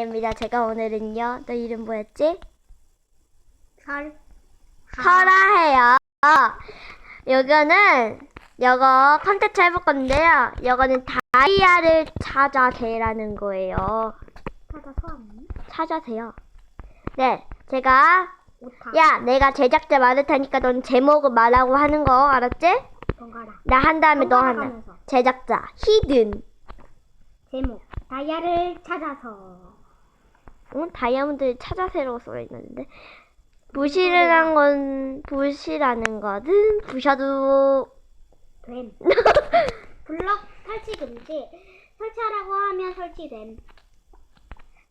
입니다. 제가 오늘은요. 너 이름 뭐였지? 설. 설아해요. 요거는 요거 컨텐츠 해볼 건데요. 요거는 다이아를 찾아세라는 거예요. 찾아서? 찾아세요. 네, 제가 오타. 야, 내가 제작자 말을 테니까 넌 제목을 말하고 하는 거 알았지? 번갈아. 나 한 다음에 너 번갈아 하나. 가면서. 제작자 히든. 제목. 다이아를 찾아서. 응? 다이아몬드를 찾아세라고 써 있는데 부실이란 건 부실하는 거든 부셔도 됨. 블럭 설치 금지. 설치하라고 하면 설치됨.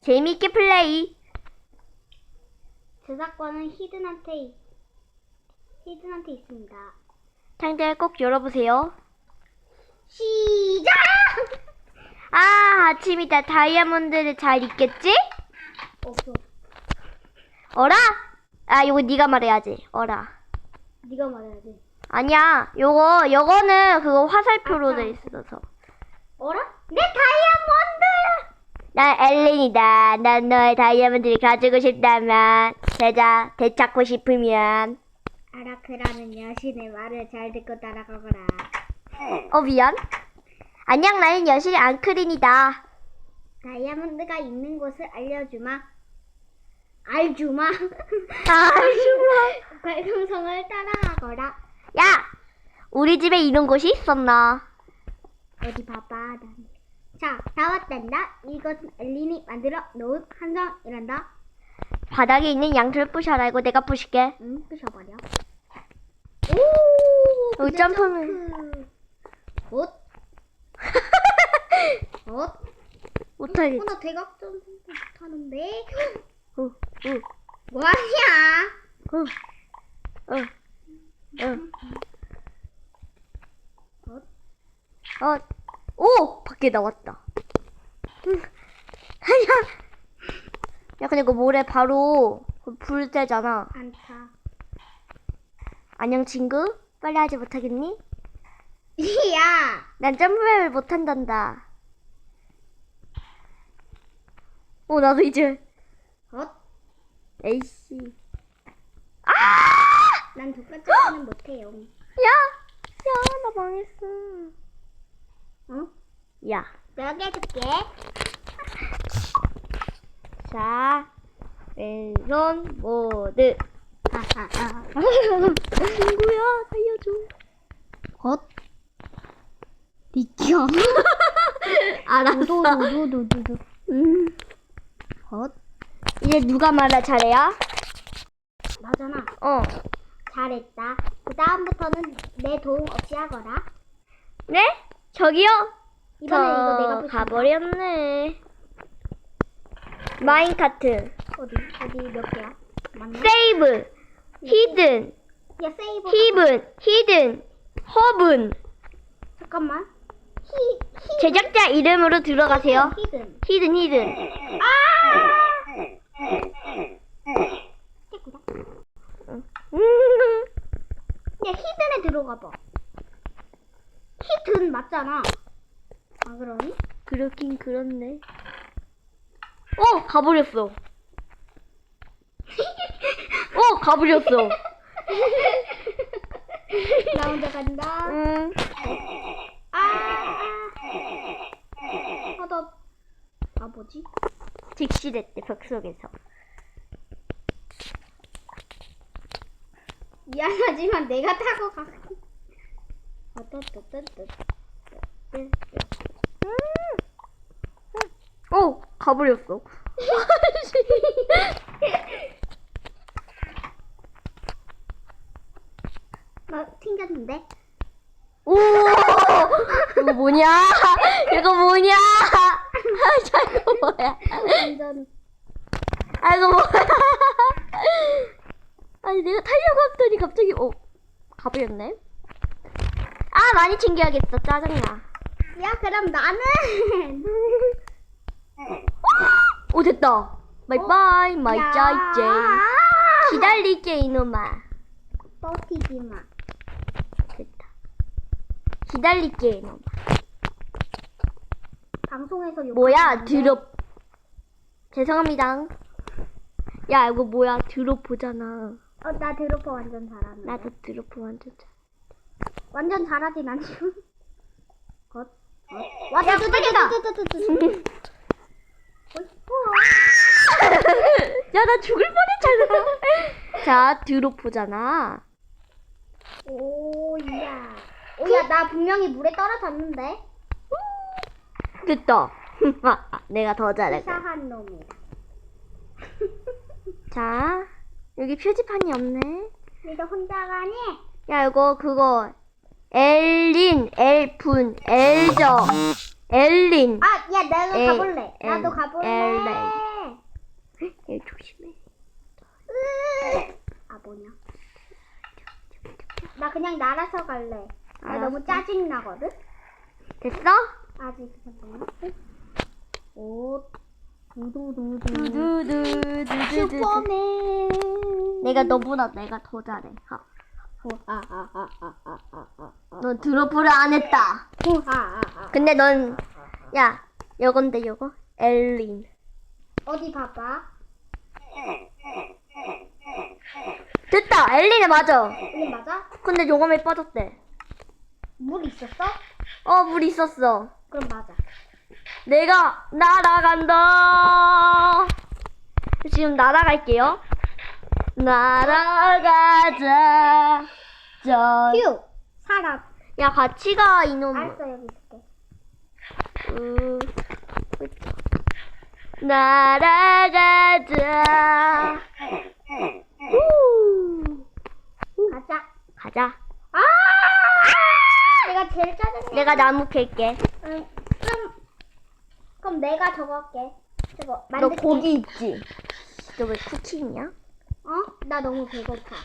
재미있게 플레이. 저작권은 히든한테 있- 히든한테 있습니다. 상자를 꼭 열어보세요. 시작! 아 아침이다. 다이아몬드를 잘 있겠지? 없어. 어라? 아 이거 네가 말해야지. 어라. 네가 말해야지. 아니야. 요거 요거는 그거 화살표로. 돼 있어서. 어라? 내 다이아몬드! 난 엘린이다. 난 너의 다이아몬드를 가지고 싶다면 제자 되찾고 싶으면 아라크라는 여신의 말을 잘 듣고 따라가거라. 어 미안. 안녕 나는 여신 앙크린이다. 다이아몬드가 있는 곳을 알려주마. 알주마. 알주마. 발명성을 따라가거라. 야, 우리 집에 이런 곳이 있었나? 어디 봐봐. 난. 자, 다 왔단다. 이것은 엘린이 만들어 놓은 한성이란다. 바닥에 있는 양털 부셔라. 이거 내가 부실게. 응, 부셔버려. 오, 이제 점프는 점프. 옷. 옷. 못하겠. 어, 나 대각점 못하는데. 어, 어, 뭐하냐? 어, 어, 어, 옷. 어, 오, 밖에 나왔다. 응. 아니야. 야, 근데 이거 모래 바로 불 때잖아. 안 타. 안녕 친구. 빨리 하지 못하겠니? 야! 난 점프를 못한단다. 오, 나도 이제. 옷. 에이씨. 난 독가점프는 못해요. 야! 야, 나 망했어. 어? 야. 내가 해줄게. 자, 왼손 모드. 하하하. 친구야, 살려줘. 옷. 비켜. 알았어. 도도도도도. 음. 옷. 이제 누가 말할 차례야? 나잖아. 어. 잘했다. 그 다음부터는 내 도움 없이 하거라. 네? 저기요? 이번에 저 이거 내가. 가버렸네. 마인카트. 어디 어디 몇 개야? 맞나? 세이브. 히든. 야 세이브. 히븐. 히든. 허분. 잠깐만. 제작자 이름으로 들어가세요. 히든. 히든, 히든. 깨꾸다. 음. 야 히든에 들어가 봐. 히든 맞잖아. 안 그러니? 그렇긴 그렇네. 어, 가버렸어. 어, 가버렸어. 나 혼자 간다. 음. 아. 아, 나, 아, 뭐지? 직시됐대, 벽 속에서. 미안하지만 내가 타고 가. 어, 가버렸어. 나 튕겼는데? 오! 이거 뭐냐? 이거 뭐냐? 아, 자, 이거 뭐야? 완전. 아, 이거 뭐야? 아니, 내가 타려고 했더니 갑자기, 어, 가버렸네? 아, 많이 챙겨야겠어. 짜증나. 야, 그럼 나는. 오, 됐다. 바이바이, 마이 야. 짜이제이. 기다릴게, 이놈아. 버티지 마. 됐다. 기다릴게, 이놈아. 방송에서 욕. 뭐야, 드럽. 죄송합니다. 야, 이거 뭐야? 드롭보잖아. 어, 나 드로퍼 완전 잘하는데. 나도 드롭보 완전 잘. 완전 잘하진 않지만. 겉. 겉. 와, 야, 뚜뚜뚜다. 야, 나 죽을 뻔했잖아. 자, 드롭보잖아. 오야. 오야, 나 분명히 물에 떨어졌는데. 됐다. 내가 더 잘해. 이상한 놈이다. 자, 여기 표지판이 없네. 니도 혼자 가니? 야, 이거 그거 엘린, 엘푼, 엘저, 엘린. 아, 야, 내가 에, 가볼래. 에, 나도 가볼래. 얘 조심해. 으. 아, 뭐냐? 나 그냥 날아서 갈래. 나 알았어. 너무 짜증 나거든. 됐어? 아직 잠깐만. 오, 두두두두. 슈퍼맨. 내가 너보다 내가 더 잘해. 하. 아, 아, 아. 넌 드로프를 안 했다. 근데 넌, 야, 요건데 요거? 엘린. 어디 봐봐. 됐다! 엘린에 맞아. 이게 맞아? 근데 요감에 빠졌대. 물 있었어? 어, 물 있었어. 그럼 맞아. 내가 날아간다. 지금 날아갈게요. 날아가자. 저, 휴! 사람. 야, 같이 가, 이놈. 알았어, 여기 있을게. 으, 으쌰. 날아가자. 후. 가자. 가자. 아! 내가 제일 짜증나. 내가 나무 캘게. 응. 그럼, 그럼 내가 저거 할게. 저거 너 만들게. 고기 있지? 너 왜 쿠키 있냐? 어? 나 너무 배고파.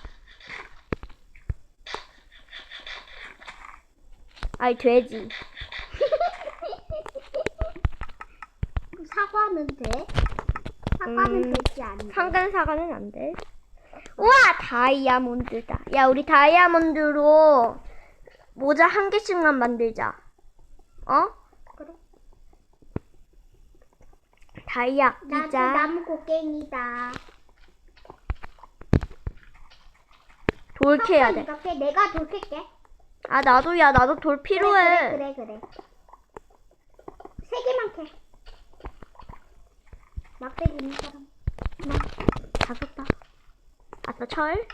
아이, 돼지. 사과는 돼? 사과는 음, 되지 않는데. 상단 사과는 안 돼. 우와, 다이아몬드다. 야, 우리 다이아몬드로 모자 한 개씩만 만들자. 어? 그래. 다이아 나도 끼자. 나무 곡괭이다. 돌 캐야 돼. 이렇게 내가 돌 캘게. 아, 나도 야. 나도 돌 필요해. 그래, 그래, 그래. 세 개만 캐. 막대기 있는 사람. 다섯 다. 아싸, 철.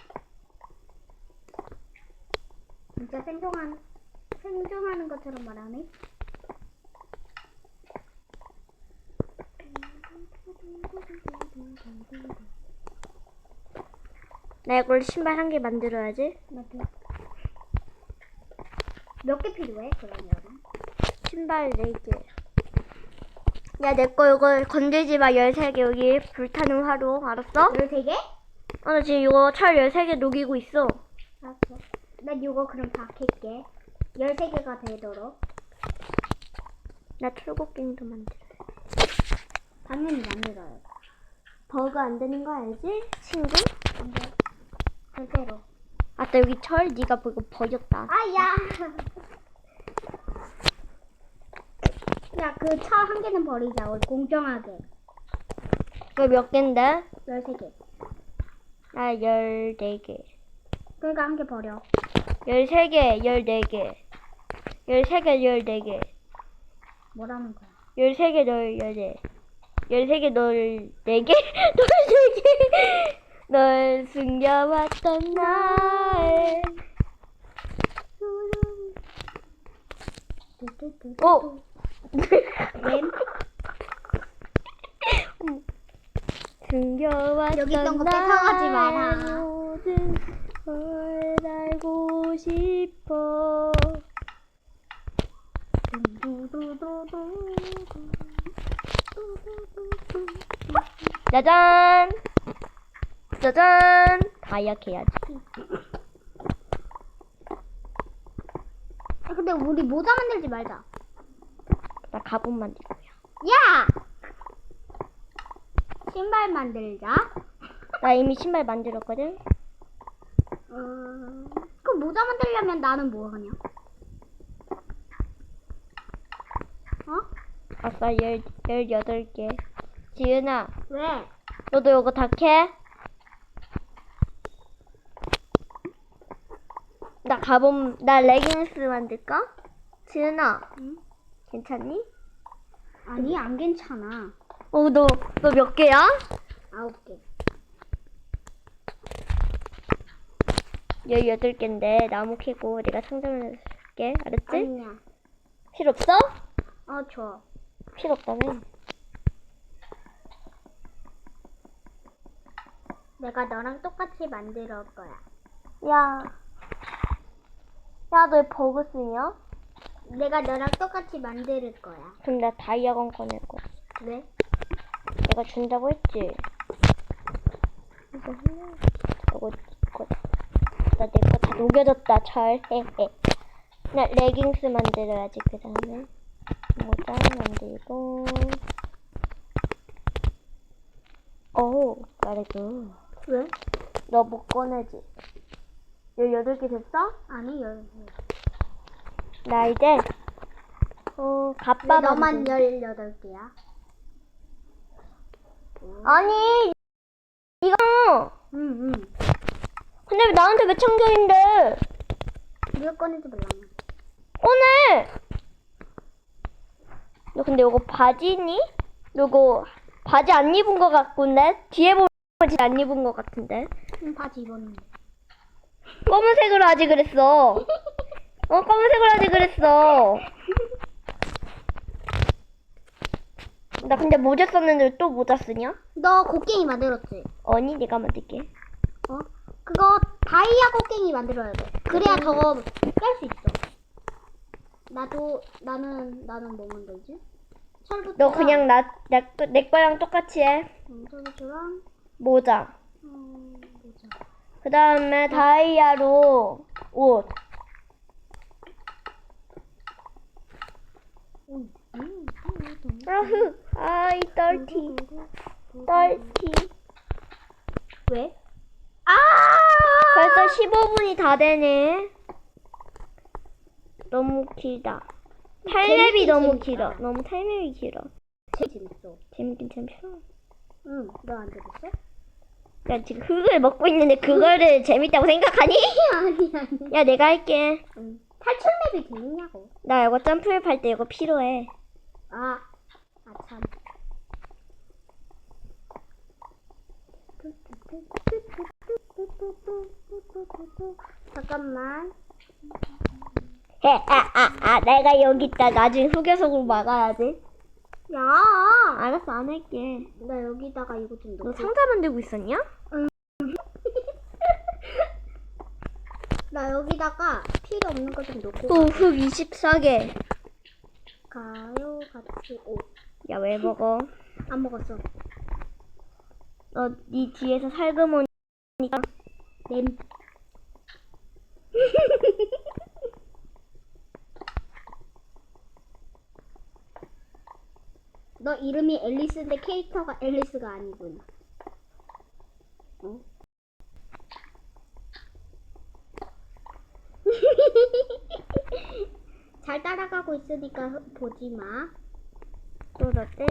진짜 생존한, 생존하는 것처럼 말하네. 나 이걸 신발 한 개 만들어야지. 몇개 필요해, 그러면? 신발 네 개. 야, 내 거 이거 건들지 마. 13개 여기 불타는 화로. 알았어? 13개? 어, 나 지금 이거 철 13개 녹이고 있어. 알았어. 난 이거 그럼 다 캘게. 13개가 되도록. 나 철곡갱도 만들어. 당연히 만들어요. 버그 안 되는 거 알지? 친구? 근데, 절대로. 아따 여기 철 네가 보고 버렸다. 아, 야! 야, 그 철 한 개는 버리자. 우리 공정하게. 이거 몇 개인데? 13개. 나 14개. 그러니까 한 개 버려. 13개, 14개. 13개, 14개. 뭐라는 거야? 13개, 널 14. 13개, 널 4개? 널 4개! 널 숨겨왔던 날. 오! 램? 숨겨왔던 여기 있던 거 뺏어가지 마라. 나의 모든 걸 알고 싶어. 짜잔! 짜잔! 다이어트 해야지. 아, 근데 우리 모자 만들지 말자. 나 가본 만들 거야. 야! 신발 만들자. 나 이미 신발 만들었거든? 음, 그럼 모자 만들려면 나는 뭐 하냐? 어? 아싸, 열, 18개. 지은아, 왜? 너도 이거 다 캐? 나 가봄, 나 레깅스 만들까? 지은아, 응? 괜찮니? 아니 안 괜찮아. 어, 너, 너 몇 개야? 아홉 개. 18개인데 나무 캐고 내가 상점을 줄게. 알았지? 아니야. 필요 없어? 어 줘. 필요 없다며. 내가 너랑 똑같이 만들 거야. 야. 야, 너왜 버그 쓰냐? 내가 너랑 똑같이 만들 거야. 그럼 나 다이아건 꺼낼 거야. 왜? 내가 준다고 했지. 이거 하나, 이거 나내거 다 녹여줬다. 잘 해. 해. 나 레깅스 만들어야지. 그 다음에 모자 만들고. 오, 나래도. 왜? 너 못 꺼내지? 18개 됐어? 아니 열. 나 이제 어 왜 갑바 너만 만들- 열여덟 개야? 아니 이거 응 응. 근데 왜 나한테 왜 참견인데 네가 꺼내지 말라며. 오늘 너 근데 이거 바지니? 너 이거 바지 안 입은 거 같군데 뒤에 보면 바지 안 입은 거 같은데 응 바지 입었는데. 검은색으로 하지 그랬어 어 검은색으로 하지 그랬어 나 근데 모자 썼는데 왜또 모자 쓰냐? 너 곡괭이 만들었지? 아니 내가 만들게 어? 그거 다이아 곡괭이 만들어야 돼. 그래야 더깔수 있어. 나도 나는 나는 뭐 만들지? 철부터. 너 그냥 나, 나, 내 거랑 똑같이 해. 철부터랑 모자. 음? 그 다음에 다이아로 옷. 음, 음, 아흐, 아이, 떨티. 떨티. 왜? 아! 벌써 15분이 다 되네. 너무 길다. 탈맵이 너무. 길어. 너무 탈맵이 길어. 재밌어. 재밌긴 재밌어. 응, 너 안 들었어? 야, 지금 흙을 먹고 있는데 그거를 재밌다고 생각하니? 아니 아니. 야, 내가 할게. 응. 탈출 맵이 재밌냐고. 나 이거 점프를 할때 이거 필요해. 아, 아 참. 잠깐만. 해, 아, 아, 아, 내가 여기 있다. 나중에 흑여석으로 막아야지. 야, 알았어, 안 할게. 나 여기다가 이거 좀너 넣고. 상자 만들고 있었냐? 나 여기다가 필요 없는 거 좀 넣고. 또흙 24개. 가요 같이 오. 야, 왜 먹어? 안 먹었어. 너, 네 뒤에서 살그머니. 냄. 너 이름이 앨리스인데 캐릭터가 앨리스가 아니군. 어? 잘 따라가고 있으니까 보지 마. 또 어때?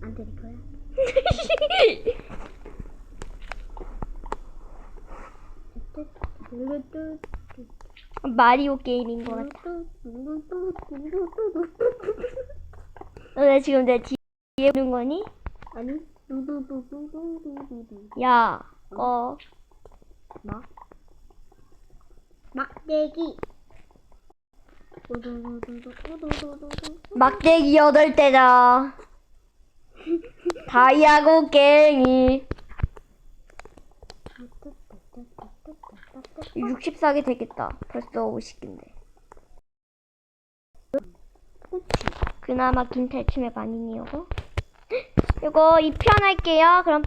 안 들릴 거야. 마리오 게임인 것 같아. 어, 너 지금 내 뒤에 보는 거니? 아니. 야, 어. 막. 막대기. 막대기 여덟 대다. 다이아고 갱이. 64개 되겠다. 벌써 50개인데. 그나마 긴 탈춤의 반인이요. 이거 2편 할게요. 그럼